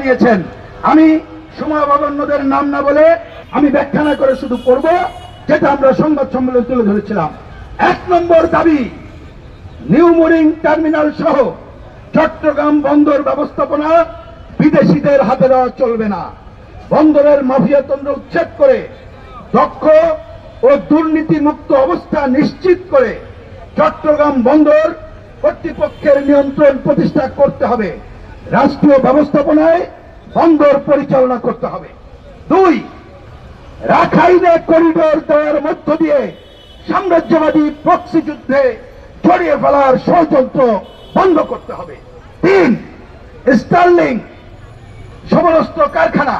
জানিয়েছেন, আমি সমাবাবন্যদের নাম না বলে আমি ব্যাখ্যা না করে শুধু পড়ব যেটা আমরা সংবাদ সম্মেলনে তুলে ধরেছিলাম। এক নম্বর দাবি, নিউ মোরিং টার্মিনাল সহ চট্টগ্রাম বন্দর ব্যবস্থাপনা বিদেশিদের হাতে দেওয়া চলবে না। বন্দরের মাফিয়াতন্ত্র উচ্ছেদ করে দক্ষ ও দুর্নীতি মুক্ত অবস্থা নিশ্চিত করে চট্টগ্রাম বন্দর কর্তৃপক্ষের নিয়ন্ত্রণ প্রতিষ্ঠা করতে হবে। রাষ্ট্রীয় ব্যবস্থাপনায় বন্দর পরিচালনা করতে হবে। দুই, রাখাইনে করিডোর দেওয়ার মধ্য দিয়ে সাম্রাজ্যবাদী প্রক্সি যুদ্ধে জড়িয়ে ফেলার ষড়যন্ত্র বন্ধ করতে হবে। তিন, স্টার্লিং সমরস্ত্র কারখানা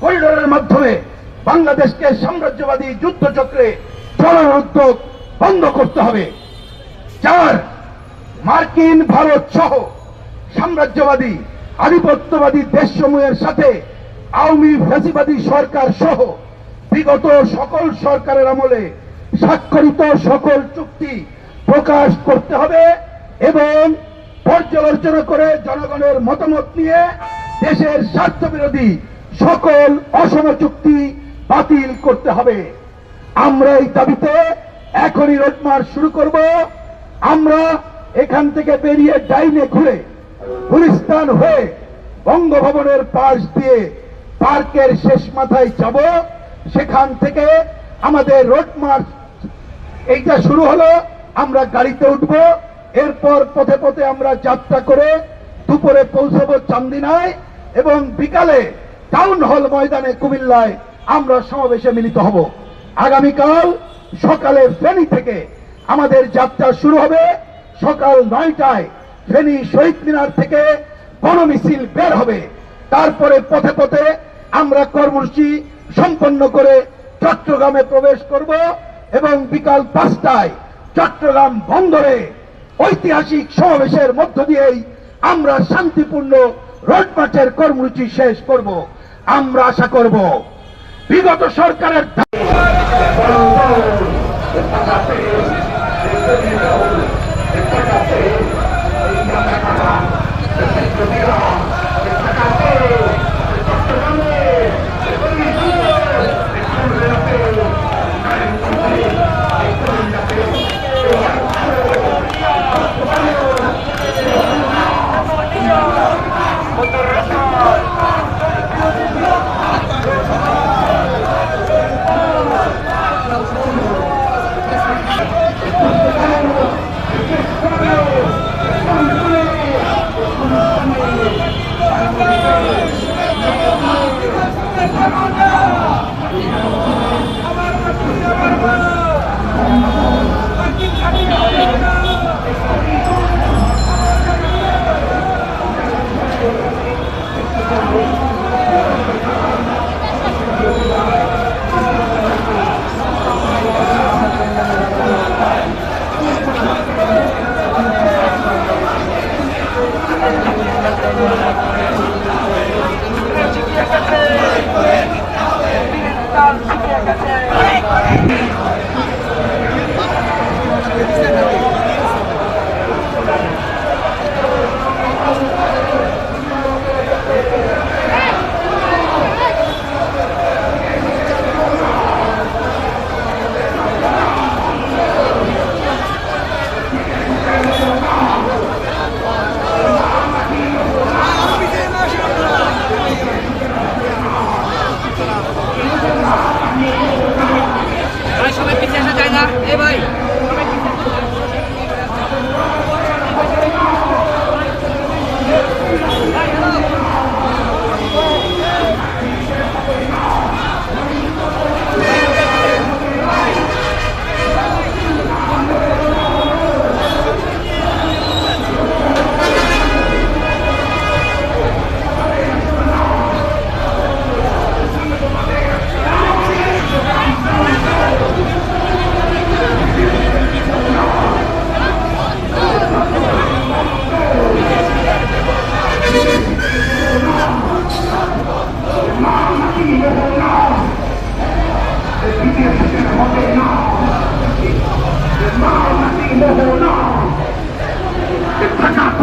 করিডোরের মাধ্যমে বাংলাদেশকে সাম্রাজ্যবাদী যুদ্ধচক্রে চলার উদ্যোগ বন্ধ করতে হবে। চার, মার্কিন ভারত সহ সাম্রাজ্যবাদী, আধিপত্যবাদী দেশসমূহের সাথে আওয়ামী ফ্যাসিবাদী সরকার সহ বিগত সকল সরকারের আমলে স্বাক্ষরিত সকল চুক্তি প্রকাশ করতে হবে এবং পর্যালোচনা করে জনগণের মতামত নিয়ে দেশের স্বার্থ বিরোধী সকল অসম চুক্তি বাতিল করতে হবে। আমরা এই দাবিতে এখনই রোডমার্চ শুরু করব। আমরা এখান থেকে বেরিয়ে ডাইনে ঘুরে গুলিস্তান হয়ে বঙ্গভবনের পাশ দিয়ে পার্কের শেষ মাথায় যাব। সেখান থেকে আমাদের রোড মার্চ এইটা শুরু হলো। আমরা গাড়িতে উঠব। এরপর পথে পথে আমরা যাত্রা করে দুপুরে পৌঁছবো চান্দিনায় এবং বিকালে টাউন হল ময়দানে কুমিল্লায় আমরা সমাবেশে মিলিত হব। আগামীকাল সকালে ফেনী থেকে আমাদের যাত্রা শুরু হবে। সকাল নয়টায় ফেনী শহীদ মিনার থেকে গণমিছিল বের হবে। তারপরে পথে পথে আমরা কর্মসূচি সম্পন্ন করে চট্টগ্রামে প্রবেশ করব এবং বিকাল পাঁচটায় চট্টগ্রাম বন্দরে ঐতিহাসিক সমাবেশের মধ্য দিয়েই আমরা শান্তিপূর্ণ রোড মার্চের কর্মসূচি শেষ করব। আমরা আশা করব বিগত সরকারের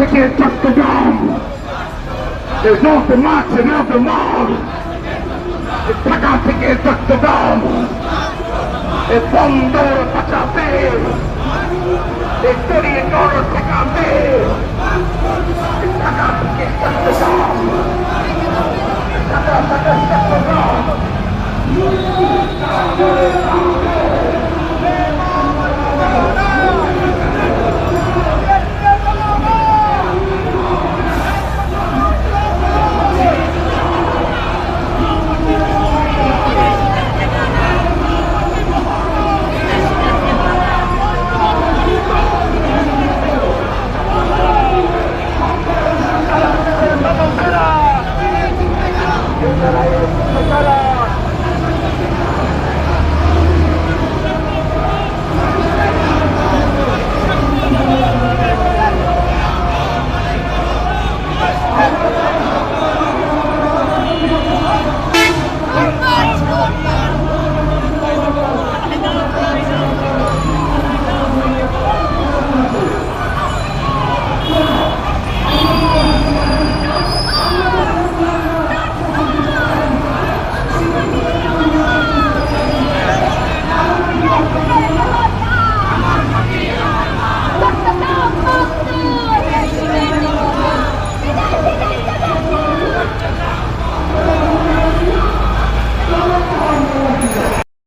they can't touch the gong. There's no the march the mob. It's Paka to get stuck the bomb. It's one door to touch our. It's 30 and door to pick our face. It's Paka to get stuck the